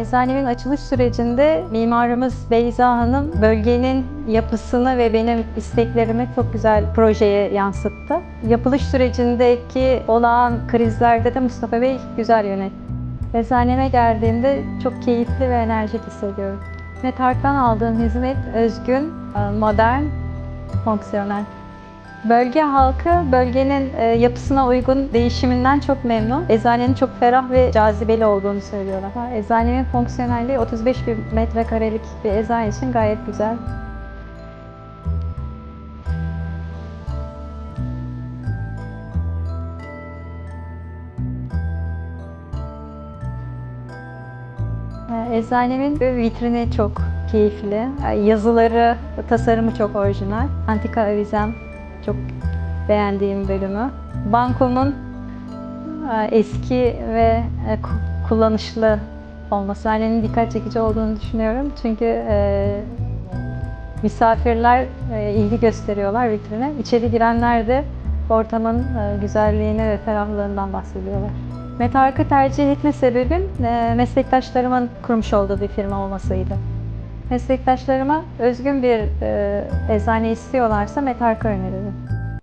Eczanemin açılış sürecinde mimarımız Beyza Hanım bölgenin yapısını ve benim isteklerimi çok güzel projeye yansıttı. Yapılış sürecindeki olağan krizlerde de Mustafa Bey güzel yönetti. Eczaneme geldiğimde çok keyifli ve enerjik hissediyorum. Metark'tan aldığım hizmet özgün, modern, fonksiyonel. Bölge halkı bölgenin e, yapısına uygun değişiminden çok memnun. Eczanenin çok ferah ve cazibeli olduğunu söylüyorlar. Eczanenin fonksiyonelliği 35 bin metrekarelik bir eczane için gayet güzel. Eczanemin vitrini çok keyifli. Yazıları, tasarımı çok orijinal. Antika avizem çok beğendiğim bölümü. Bankomun e, eski ve e, ku- kullanışlı olması hanenin dikkat çekici olduğunu düşünüyorum. Çünkü e, misafirler e, ilgi gösteriyorlar vitrine. İçeri girenler de ortamın e, güzelliğini ve ferahlığından bahsediyorlar. Metark'ı tercih etme sebebim e, meslektaşlarımın kurmuş olduğu bir firma olmasıydı. Meslektaşlarıma özgün bir e, eczane istiyorlarsa Metark'ı öneririm.